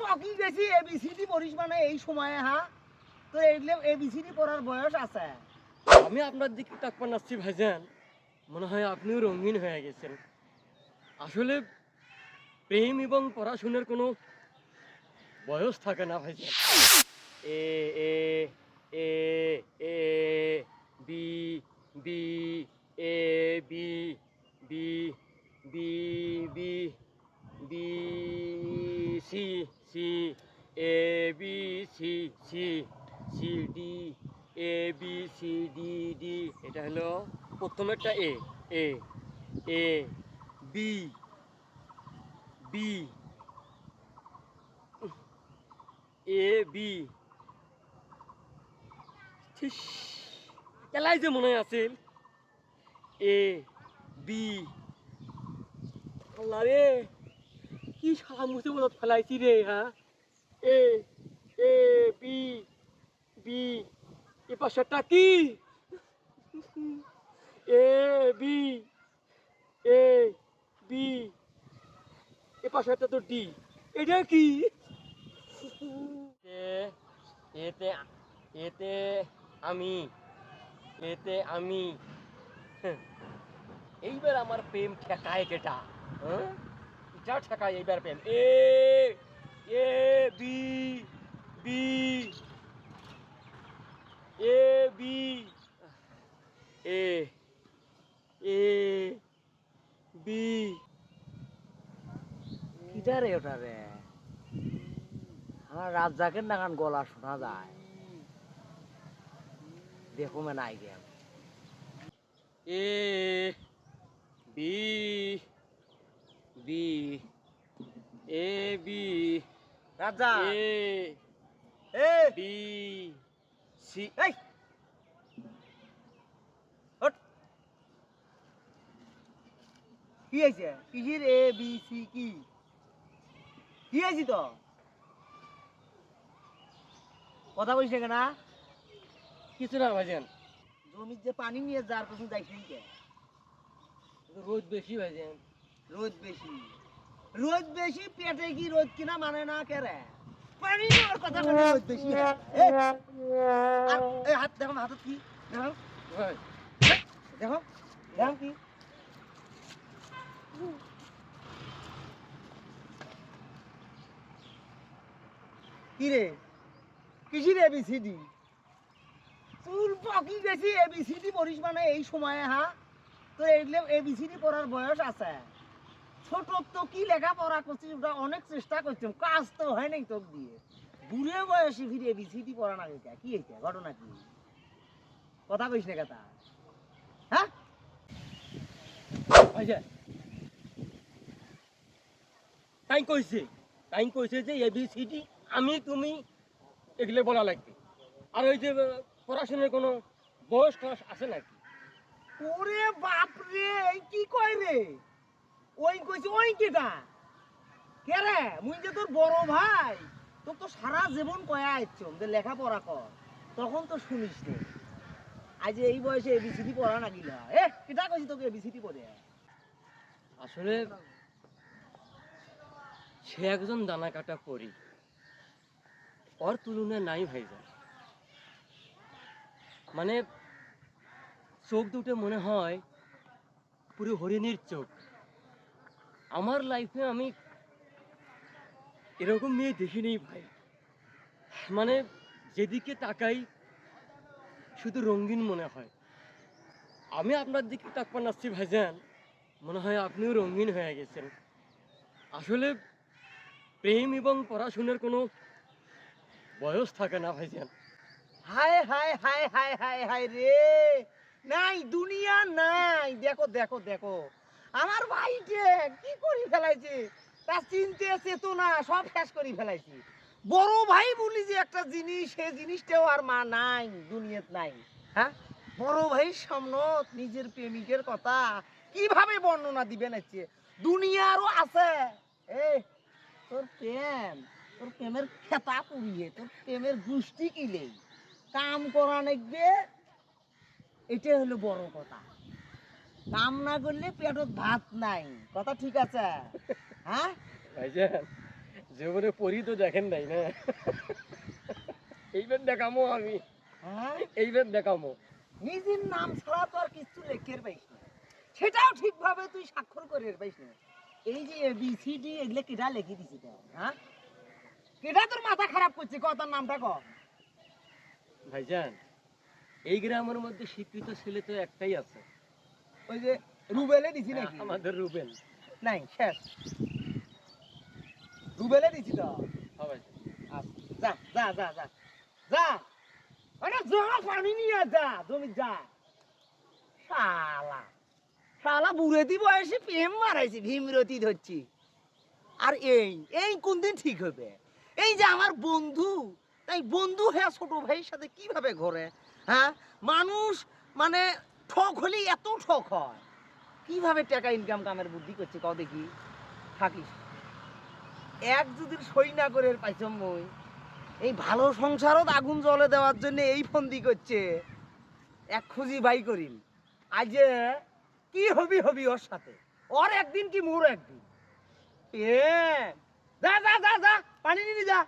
পকি গেছি এবিসিডি পড়িস মানে এই সময়ে হ্যাঁ তোর এইগুলো এবিসিডি পড়ার বয়স আছে। আমি আপনার দিকে তাকপান আসছি ভাইজান। মনে হয় আপনিও রঙিন হয়ে গেছেন। আসলে প্রেম এবং পড়াশোনার কোনো বয়স থাকে না, ভাইজান। A A A A, B B B B B B C C A B C C C D A B C D D এটা হলো প্রথমেরটা A A A B B A B এলাই যে মনে আছিল। এ বি রে, কি সারা মুসিবত ফেলাইছি রে হ্যাঁ এ এ বি বি এ পাশেরটা কি? এ, বি এ বি। এ পাশেরটা তো ডি। এটা কি? এতে এতে আমি এতে আমি। এইবার আমার প্রেম ঠেকায় কেটা হ্যাঁ? এটা ঠেকায় এইবার প্রেম। A A, B B A B A A B কিটা রে ওটা রে আমার রাজ্জাকের নাগান গলা শোনা যায়। দেখো মে নাই গে A B B A B রাজা এ এ বি সি এই! কি কিসির এ বি সি কি কি তো? কথা না কিছু না ভাইজান। জমির যে পানি নিয়ে যার কিছু কে? রোদ বেশি ভাইজান। রোদ বেশি। রোদ বেশি পেটে কি রোদ কিনা মানে না কে রে? পানি নেওয়ার কথা বলে। রোদ বেশি। এ, আর এই হাত দেখো হাতত কি? দেখো। দেখো দেখো কি? কি রে কিসির এবিসিডি চুল পকি গেছি এবিসিডি পড়িস মানে এই সময়ে হ্যাঁ তোর এইগুলো এবিসিডি পড়ার বয়স আছে। ছোট তো কি লেখাপড়া করছিস, ওটা অনেক চেষ্টা করছিলাম, কাজ তো হয় নাই তোর দিয়ে। বুড়ে বয়সে ফিরে এবিসিডি পড়া না গেছে কি? হয়েছে? ঘটনা কি? কথা কইস না কথা হ্যাঁ? ভাইজান তাই কইছে তাই কইছে যে এ বি সি ডি আমি তুমি এগুলো বলা লাগবে। আর ওই যে পড়াশোনার কোনো বয়স টয়স আছে নাকি? ওরে বাপ রে এই কি কয় রে? ওই কইছে ওই কেটা কে রে? মুই যে তোর বড় ভাই। তোর তো সারা জীবন কয়া আইছম যে লেখাপড়া কর। তখন তো শুনিস রে। আজ এই বয়সে এবিসিডি পড়া না গিলা এ কেটা কইছি তোকে এবিসিডি পড়ে? আসলে সে একজন দানা কাটা পরি। ওর তুলনায় নাই ভাইজান। মানে চোখ দুটো মনে হয় পুরো হরিণীর চোখ। আমার লাইফে আমি এরকম মেয়ে দেখিনি ভাই। মানে যেদিকে তাকাই, শুধু রঙিন মনে হয়। আমি আপনার দিকে তাকপান আসছি ভাইজান। মনে হয় আপনিও রঙিন হয়ে গেছেন। আসলে প্রেম এবং পড়াশোনার কোনো বয়স থাকে না, ভাইজান। হায় হায় হায় হায় হায় হায় রে। নাই, দুনিয়া নাই। দেখো দেখো দেখো। আমার ভাইটে কি করি ফেলাইছে? তার চিনতে চেতনা সব শেষ করি ফেলাইছি। বড় ভাই বলি যে একটা জিনিস, সে জিনিসটাও আর মা নাই, দুনিয়াত নাই। হ্যাঁ? বড় ভাই সামনত নিজের প্রেমিকের কথা কীভাবে বর্ণনা দিবেন হচ্ছে দুনিয়ারও আছে। এ তোর প্রেম তোর প্রেমের খেতা পুড়িয়ে তোর প্রেমের গোষ্ঠী কিলেই কাম করা নাকবে এটা হলো বড় কথা। কাম না করলে পেটত ভাত নাই কথা ঠিক আছে? হ্যাঁ? ভাইজান জীবনে পড়ি তো দেখেন নাই না? এইবার দেখামো আমি। হ্যাঁ? এইবার দেখামো। নিজের নাম ছাড়া তো আর কিছু লেখের পাইস না সেটাও ঠিকভাবে তুই স্বাক্ষর করে পাইস না এই যে এ বি সি ডি এগুলো কেটা লিখে দিছি তো? হ্যাঁ কেটা তোর মাথা খারাপ করছে? কথার নামটা ক? ভাইজান এই গ্রামের মধ্যে স্বীকৃত ছেলে তো একটাই আছে। ওই যে রুবেলে দিছি নাকি? আমাদের রুবেল। নাই শেষ। রুবেলে দিছি তো? হ্যাঁ আচ্ছা, যা যা যা যা। যা। আরে যা পানি নিয়ে যা তুমি যা। শালা। শালা বুড়েতি বয়সে প্রেম মারাইছি, ভীমরতি ধরছি। আর এই এই কোন দিন ঠিক হবে? এই যে আমার বন্ধু, তাই বন্ধু হ্যাঁ ছোট ভাইয়ের সাথে কীভাবে ঘরে হ্যাঁ? মানুষ মানে ঠক হলেই এত ঠক হয়। কীভাবে টাকা ইনকাম কামের বুদ্ধি করছে কও দেখি? থাকিস। এক যদি সই না করে পাইছম মই। এই ভালো সংসারও আগুন জ্বলে দেওয়ার জন্য এই ফন্দি করছে। এক খুঁজি বাই করিম। আজ কি হবি হবি ওর সাথে? ওর একদিন কি মোর একদিন? এ, যা যা যা যা, পানি নিয়ে যা।